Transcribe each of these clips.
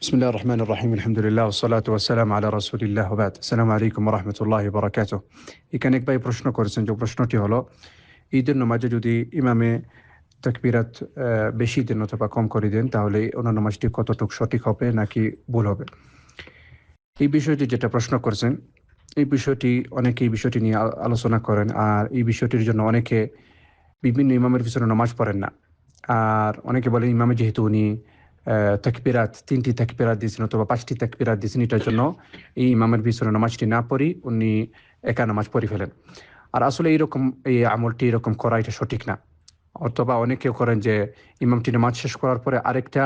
بسم الله الرحمن الرحيم الحمد لله والصلاة والسلام على رسول الله وبعد السلام عليكم ورحمة الله وبركاته এখানে এক ভাই প্রশ্ন করেছেন যে প্রশ্নটি হলো ঈদের নামাজে যদি ইমামে তাকবিরাত আহ, বেশি দেন অথবা কম করে দেন তাহলে ওনার নামাজটি কতটুকু সঠিক হবে নাকি ভুল হবে এই বিষয়টি যেটা প্রশ্ন করেছেন এই বিষয়টি অনেকে এই বিষয়টি নিয়ে আ- আলোচনা করেন আর এই বিষয়টির জন্য অনেকে বিভিন্ন ইমামের পিছনে নামাজ পড়েন না আর অনেকে বলেন ইমামে যেহেতু উনি আহ, তাকবিরাত, তিনটি তাকবিরাত দিয়েছেন অথবা পাঁচটি তাকবিরাত দিয়েছেন, এটার জন্য এই ইমামের পিছনে নামাজটি না পড়ি উনি একা নামাজ পড়ে ফেলেন। আর আসলে এইরকম এই আমলটি এরকম করা এটা সঠিক না। অথবা অনেকেও করেন যে ইমামটি নামাজ শেষ করার পরে আরেকটা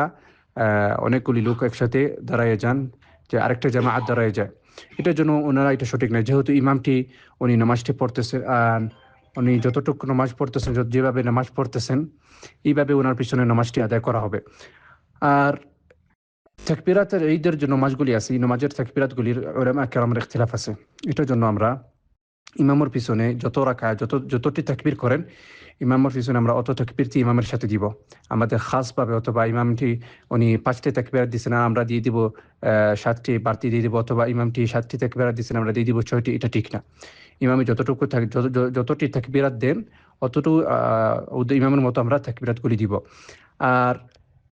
অনেকগুলি লোক একসাথে দাঁড়ায় যান, যে আরেকটা জামায়াত দাঁড়ায় যায়। এটার জন্য ওনারা এটা সঠিক নয় যেহেতু ইমামটি, উনি নামাজটি পড়তেছেন আর উনি যতটুকু নামাজ পড়তেছেন যেভাবে নামাজ পড়তেছেন, এইভাবে ওনার পিছনে নামাজটি আদায় করা হবে। আর তাকবিরাতের ঈদের যে নামাজগুলি আছে। এই নামাজের তাকবিরাতগুলির ওলামা কেরামের ইখতিলাফ আছে। এটার জন্য আমরা ইমামের পিছনে যত রাখা যত, যতটি তাকবির করেন, ইমামর পিছনে আমরা অত তাকবিরটি ইমামের সাথে দিব। আমাদের খাসভাবে অথবা ইমামটি, উনি পাঁচটি তাকবিরাত দিচ্ছেন আমরা দিয়ে দিব সাতটি, বাড়তি দিয়ে দিব, অথবা ইমামটি সাতটি তাকবিরাত দিচ্ছেন আমরা দিয়ে দিব, ছয়টি, এটা ঠিক না। ইমামে যতটুকু যতটি তাকবিরাত দেন, অতটুকু ইমামের মতো আমরা তাকবিরাতগুলি দিব। আর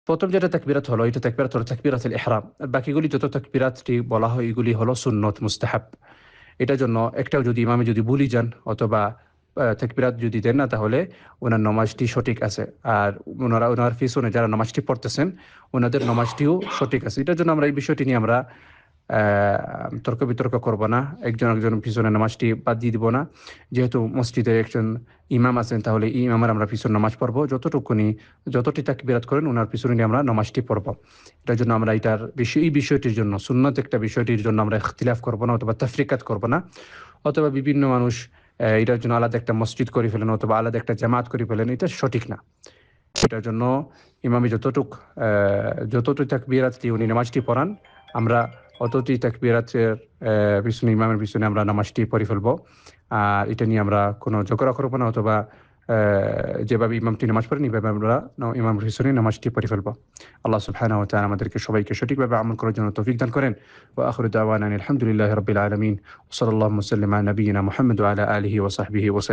প্রথম যেটা তাকবিরাত হলো, এটা তাকবিরাত হলো তাকবিরাত ইহরাম বাকিগুলি যত তাকবিরাতটি বলা হয়, এগুলি হলো সুন্নত, মুস্তাহাব। এটার জন্য একটাও যদি ইমামে যদি ভুলি যান, অথবা তাকবিরাত যদি দেন না, তাহলে ওনার নমাজটি সঠিক আছে। আর ওনারা, ওনার পিছনে যারা নমাজটি পড়তেছেন, ওনাদের নমাজটিও সঠিক আছে। এটার জন্য আমরা এই বিষয়টি নিয়ে আমরা তর্ক বিতর্ক করব না। একজন একজন পিছনে নামাজটি বাদ দিয়ে দিব না। যেহেতু মসজিদে একজন ইমাম আছেন, তাহলে এই ইমামের আমরা পিছনে নামাজ পড়ব। যতটুকুনি, যতটি তাকবিরাত করেন, ওনার পিছনে আমরা নামাজটি পড়ব। এটার জন্য আমরা এটার বিষয়, এই বিষয়টির জন্য, সুন্নত একটা বিষয়টির জন্য আমরা ইখতিলাফ করব না অথবা তাফরিকাত করব না। অথবা বিভিন্ন মানুষ এটার জন্য আলাদা একটা মসজিদ করে ফেলেন অথবা আলাদা একটা জামাত করে ফেলেন, এটা সঠিক না। এটার জন্য ইমামি যতটুক যতটুক তাকবিরাতটি উনি নামাজটি পড়ান, আমরা অতটি তাকবিরাতের পিছনে, ইমামের পিছনে আমরা নামাজটি পড়ে ফেলব। আর এটা নিয়ে আমরা কোনো ঝগড়া করব না অথবা যেভাবে ইমামটি নামাজ পড়েন এইভাবে আমরা ইমাম পিছনে নামাজটি পড়ে ফেলব। আল্লাহ সুবহানাহু ওয়া তাআলা আমাদেরকে সবাইকে সঠিকভাবে আমল করার জন্য তৌফিক দান করেন। ওয়া আখিরু দাওয়ানা আনিল হামদুলিল্লাহি রাব্বিল আলামিন। ওয়া সাল্লাল্লাহু ওয়া সাল্লাম আলা নাবিয়িনা মুহাম্মদ আলিহি সাহবিহি ওয়া